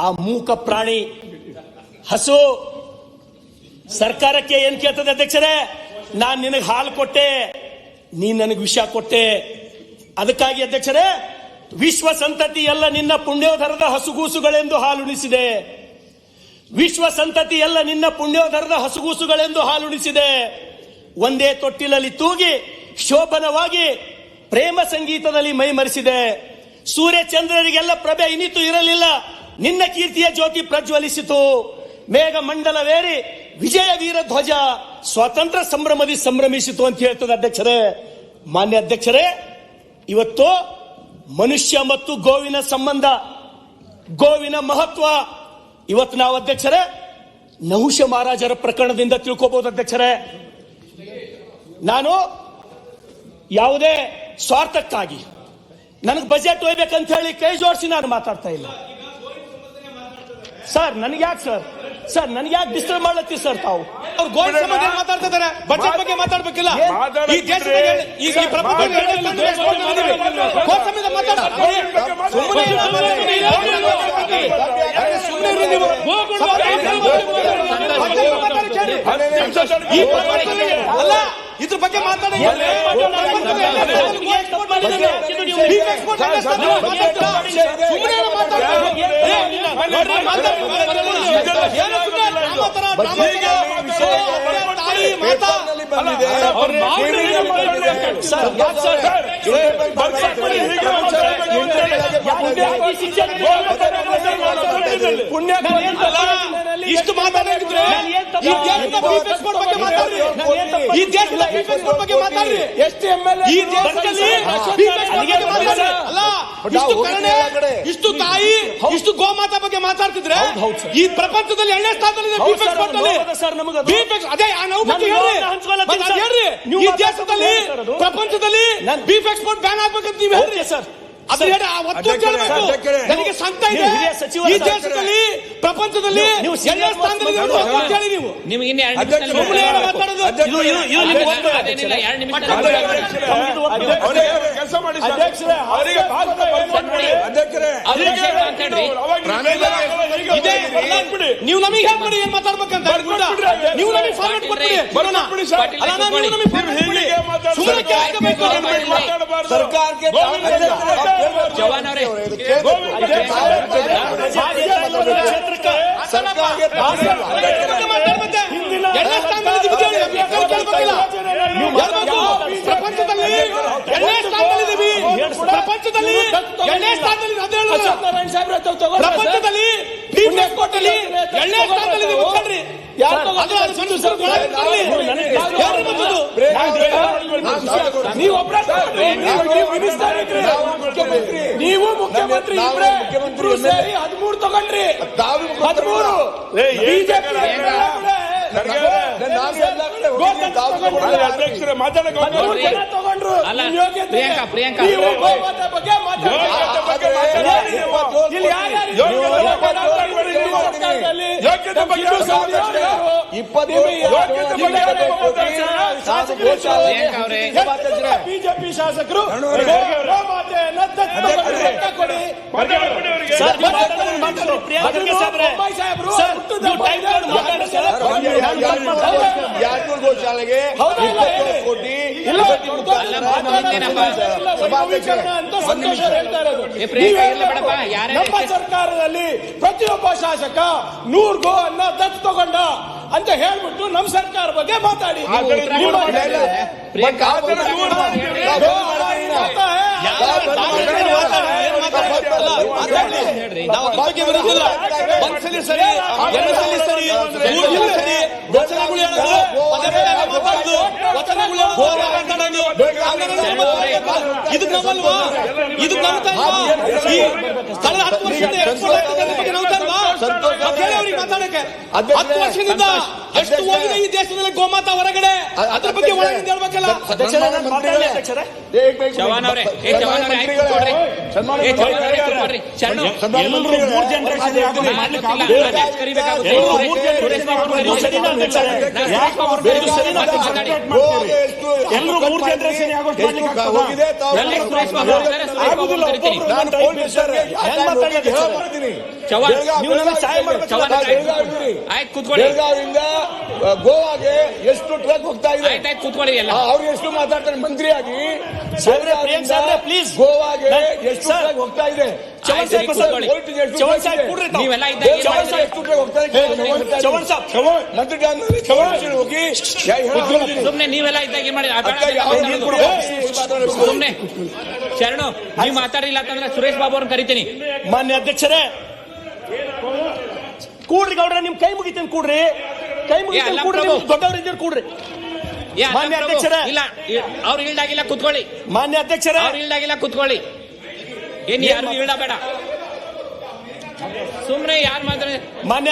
ಆ ಮೂಕ ಪ್ರಾಣಿ ಹಸು ಸರ್ಕಾರಕ್ಕೆ ಏನ್ ಕೇಳ್ತದೆ ಅಧ್ಯಕ್ಷರೇ? ನಾನು ನಿನಗೆ ಹಾಲು ಕೊಟ್ಟೆ, ನೀನ್ ನನಗೆ ವಿಷ ಕೊಟ್ಟೆ. ಅದಕ್ಕಾಗಿ ಅಧ್ಯಕ್ಷರೇ, ವಿಶ್ವ ಸಂತತಿ ಎಲ್ಲ ನಿನ್ನ ಪುಣ್ಯೋಧರದ ಹಸುಗೂಸುಗಳೆಂದು ಹಾಲುಣಿಸಿದೆ ವಿಶ್ವ ಸಂತತಿ ಎಲ್ಲ ನಿನ್ನ ಪುಣ್ಯೋಧರದ ಹಸುಗೂಸುಗಳೆಂದು ಹಾಲುಣಿಸಿದೆ ಒಂದೇ ತೊಟ್ಟಿಲಲ್ಲಿ ತೂಗಿ, ಶೋಭನವಾಗಿ ಪ್ರೇಮ ಸಂಗೀತದಲ್ಲಿ ಮೈಮರೆಸಿದೆ. ಸೂರ್ಯ ಚಂದ್ರರಿಗೆಲ್ಲ ಪ್ರಭೆ ಇನಿತು ಇರಲಿಲ್ಲ. ನಿನ್ನ ಕೀರ್ತಿಯ ಜ್ಯೋತಿ ಪ್ರಜ್ವಲಿಸಿತು. ಮೇಘ ಮಂಡಲವೇರಿ ವಿಜಯ ವೀರ ಧ್ವಜ ಸ್ವಾತಂತ್ರ್ಯ ಸಂಭ್ರಮದಿ ಸಂಭ್ರಮಿಸಿತು ಅಂತ ಹೇಳ್ತದೆ ಅಧ್ಯಕ್ಷರೇ. ಮಾನ್ಯ ಅಧ್ಯಕ್ಷರೇ, ಇವತ್ತು ಮನುಷ್ಯ ಮತ್ತು ಗೋವಿನ ಸಂಬಂಧ, ಗೋವಿನ ಮಹತ್ವ. ಇವತ್ತು ನಾವು ಅಧ್ಯಕ್ಷರೇ, ನಹುಷ ಮಹಾರಾಜರ ಪ್ರಕರಣದಿಂದ ತಿಳ್ಕೋಬಹುದು ಅಧ್ಯಕ್ಷರೇ. ನಾನು ಯಾವುದೇ ಸ್ವಾರ್ಥಕ್ಕಾಗಿ, ನನಗೆ ಬಜೆಟ್ ಒಯ್ಬೇಕಂತ ಹೇಳಿ ಕೈ ಜೋಡಿಸಿ ನಾನು ಮಾತಾಡ್ತಾ ಇಲ್ಲ. ಸರ್ ನನಗೆ ಯಾಕೆ ಸರ್ ಸರ್ ನನಗೆ ಯಾಕೆ ಡಿಸ್ಟರ್ಬ್ ಮಾಡ್ಲತ್ತೀರಿ ಸರ್ ತಾವು? ಅವ್ರು ಗೋಲ್ಡ್ ಸಂಬಂಧ ಏನ್ ಮಾತಾಡ್ತಾ ಇದಾರೆ ಬಜೆಟ್ ಬಗ್ಗೆ ಮಾತಾಡ್ಬೇಕಿಲ್ಲ? ಈ ದೇಶದಾಗ ಈ ಪ್ರಪಂಚದಲ್ಲಿ ಎರಡನೇ ಸ್ಥಾನದಲ್ಲಿ ದೇಶ ಕೊಂಡಿದ್ದೀವಿ. ಗೋಲ್ಡ್ ಸಂಬಂಧ ಮಾತಾಡ ಸುಮ್ಮನೆ ಇರು, ಸುಮ್ಮನೆ ಇರು ನೀವು. ಬಜೆಟ್ ಮಾತಾಡಿ ಕೇಳಿ. ಈ ಪ್ರಪಂಚದಲ್ಲಿ ಅಲ್ಲ ಇದ್ರ ಬಗ್ಗೆ ಮಾತಾಡಿ ಮಾತಾಡಿ, ಪುಣ್ಯ ಇಷ್ಟು ಮಾತಾಡಿದ್ರೆ ಈ ದೇಶದ ಬಗ್ಗೆ ಮಾತಾಡ್ರಿ ಈ ದೇಶದ beef ಬಗ್ಗೆ ಮಾತಾಡ್ರಿ ಎಷ್ಟು ಎಂ ಎಲ್ ಈ ದೇಶದಲ್ಲಿ ಅಲ್ಲ ಇಷ್ಟು ಕರುಣೆ ಇಷ್ಟು ತಾಯಿ ಇಷ್ಟು ಗೋಮಾತಾ ಬಗ್ಗೆ ಮಾತಾಡ್ತಿದ್ರೆ ಈ ಪ್ರಪಂಚದಲ್ಲಿ ಎಣ್ಣೆ ಸ್ಥಾನದಲ್ಲಿ ಸರ್, export ಅದು ಆ ನೋವು ಬಗ್ಗೆ ಹೇಳ್ರಿ ಈ ದೇಶದಲ್ಲಿ ಪ್ರಪಂಚದಲ್ಲಿ ನಾನು- ಬೀಫ್ ಎಕ್ಸ್ಪೋರ್ಟ್ ಬ್ಯಾನ್ ಆಗ್ಬೇಕಂತ ನೀವು ಹೇಳ್ರಿ ಸರ್. ನನಗೆ ಸಂಕಟ ಇದೆ. ಈ. ದೇಶದಲ್ಲಿ ಪ್ರಪಂಚದಲ್ಲಿ ನೀವು- ನೀವು ಎಲ್ಲ ಸ್ಥಾನದಲ್ಲಿ ನೀವು. ನಿಮ್ಗೆ ಇನ್ನು ಎರಡು ನಿಮಿಷ ಸುಮ್ಮನೆ ಏನೋ ಮಾತಾಡೋದು ಇದು ಇದು ಇದು ನಿಮ್ಗೆ ಒಪ್ಪಿಗೆ ಅದೇನಿಲ್ಲ ಎರಡು ನಿಮಿಷ ತಮ್ಗಿದು ಒಪ್ಪಿಗೆ. ಅವರಿಗೆ ಕೆಲಸ ಮಾಡಿ ಸರ್. ಅಧ್ಯಕ್ಷರೇ, ಅವರಿಗೆ ಭಾಗದ ಪರಿಸ್ಥಿತಿ. ಅಧ್ಯಕ್ಷರೇ ಅಧ್ಯಕ್ಷ ಅಂತ ಹೇಳ್ರಿ ಇದೇ ನೀವು ನಮಗೆ ಹೇಳ್ಕೊಡಿ ಏನ್ ಮಾತಾಡ್ಬೇಕಂತ? ಕೂಡ ನೀವು ನಮಗೆ ಫಾರ್ಮೆಟ್ ಕೊಟ್ಬಿಡಿ. ಬರೋಣ. ಅಲ್ಲ ನಾನು ನೀವು ನಮಗೆ ಫಾರ್ಮೆಟ್ ಕೊಟ್ಬಿಡಿ. ಸುಮ್ಮನೆ. ಮಾತಾಡಬಾರ್ದು. ಸರ್ಕಾರಕ್ಕೆ ಜವಾನ್ ಅವರೇ. ಕ್ಷೇತ್ರಕ್ಕೆ ಸರ್ಕಾರಕ್ಕೆ. ಎಣ್ಣೆ ಸ್ಥಾನದಲ್ಲಿ ಹೇಳಿ ಯಾಕೆ ಕೇಳ್ಬೇಕಿಲ್ಲ? ಪ್ರಪಂಚದಲ್ಲಿ ಎಣ್ಣೆ ಸ್ಥಾನದಲ್ಲಿದ್ದೀವಿ. ಪ್ರಪಂಚದಲ್ಲಿ ಎಣ್ಣೆ ಸ್ಥಾನದಲ್ಲಿ. ಪ್ರಪಂಚದಲ್ಲಿ ಅಲ್ಲಿ ಎಣ್ಣೆ ಸ್ಥಾನದಲ್ಲಿ ಇದೆ ಮುಖಂಡ್ರಿ. ನೀವು ಮುಖ್ಯಮಂತ್ರಿ. ನೀವು ಮುಖ್ಯಮಂತ್ರಿ ಮುಖ್ಯಮಂತ್ರಿ ಸೇರಿ ಹದಿಮೂರು ತಗೊಂಡ್ರಿ. ಹದಿಮೂರು. ಬಿಜೆಪಿ ಅಧ್ಯಕ್ಷರೇ ಮಾತಾಡಕ್ಕೆ ಹದಿಮೂರು ಜನ ತಗೊಂಡ್ರು ಅಲ್ಲ, ಪ್ರಿಯಾಂಕಾ, ಪ್ರಿಯಾಂಕಾ. ಬಿಜೆಪಿ ಶಾಸಕರು. ಗೋಮಾತೆಯನ್ನ ಕೊಡಿ ಸರ್, ನೀವು ಮಾತಾಡೋದು ಮಾತಾಡಿ. ಪ್ರಿಯಾಂಕಾ ಸಾಹೇಬ್ರೆ. ಗೋಶಾಲೆಗೆ. ಕೋಟಿ ನಮ್ಮ ಸರ್ಕಾರದಲ್ಲಿ ಪ್ರತಿಯೊಬ್ಬ ಶಾಸಕ ನೂರ್ ಗೋ ಅನ್ನ ದತ್ತು ತಗೊಂಡ ಅಂತ ಹೇಳ್ಬಿಟ್ಟು ನಮ್ಮ ಸರ್ಕಾರ ಬಗ್ಗೆ ಮಾತಾಡಿ ಸರಿ ನಿಮ್ಮ- ಮಾತಾಡೋದು ಹಂಗಾರೆ ನಾವು ಮಾತಾಡ್ಬೇಕು. ಇದು ನಮ್ಮಲ್ವಾ ಇದು ನಮ್ಮ ಈ ಕಳೆದ ಹತ್ತು ವರ್ಷದಿಂದ ಮಾತಾಡಕ್ಕೆ ಹತ್ತು ವರ್ಷದಿಂದ ಎಷ್ಟು ಹೋಗಿದೆ ಈ ದೇಶದಲ್ಲಿ ಗೋಮಾತಾ ಹೊರಗಡೆ? ಅದ್ರ ಬಗ್ಗೆ ಒಳಗಿಂದ ಹೇಳ್ಬೇಕಲ್ಲ. ಎಲ್ಲರೂ ಮೂರು ಜನರೇಷನ್ ಆಗೋದು ನೀವು ಸಹಾಯ ಆಯ್ತು ಕೂತ್ಕೊಳ್ಳಿ ಬೆಳಗಾವಿಯಿಂದ ಗೋವಾಗೆ ಎಷ್ಟು ಟ್ರಕ್ ಹೋಗ್ತಾ ಇದೆ ಆಯ್ತು ಆಯ್ತು ಕೂತ್ಕೊಳ್ಳಿ ಎಲ್ಲ ಅವ್ರು ಎಷ್ಟು ಮಾತಾಡ್ತಾರೆ ಮಂತ್ರಿಯಾಗಿ ಪ್ಲೀಸ್. ಗೋವಾಗೆ ಎಷ್ಟು ಟ್ರಕ್ ಹೋಗ್ತಾ ಇದೆ. ನೀವೆಲ್ಲ. ಸುಮ್ನೆ ನೀವೆಲ್ಲ ಇದ್ದಾಗ ಏನ್ ಮಾಡಿ. ಸುಮ್ನೆ ಶರಣು ನೀವು ಮಾತಾಡಿಲ್ಲ ಅಂತಂದ್ರೆ ಸುರೇಶ್ ಬಾಬು ಅವ್ರನ್ನ ಕರಿತೀನಿ ಮಾನ್ಯ ಅಧ್ಯಕ್ಷರೇ ಕೂಡ್ರಿ ಗೌಡ್ರ ನಿಮ್ ಕೈ ಮುಗಿತೀನಿ ಕೂಡ್ರಿ. ಕೈ ಮುಗಿತೀನಿ ಕೂಡ್ರಿ ದೊಡ್ಡವ್ರ ಇದ್ದೀರಿ ಕೂಡ್ರಿ. ಮಾನ್ಯ ಅಧ್ಯಕ್ಷರ ಅಧ್ಯಕ್ಷರೇ. ಇಲ್ಲ ಅವ್ರು ಇಲ್ಡಾಗಿಲ್ಲ ಕುತ್ಕೊಳ್ಳಿ. ಮಾನ್ಯ ಅಧ್ಯಕ್ಷರ. ಅವ್ರು ಇಲ್ಡಾಗಿಲ್ಲ ಕುತ್ಕೊಳ್ಳಿ. ಏನ್ ಯಾರು ಇಲ್ಡ ಬೇಡ ಸುಮ್ನೆ ಯಾರು ಮಾತ್ರ ಮಾನ್ಯ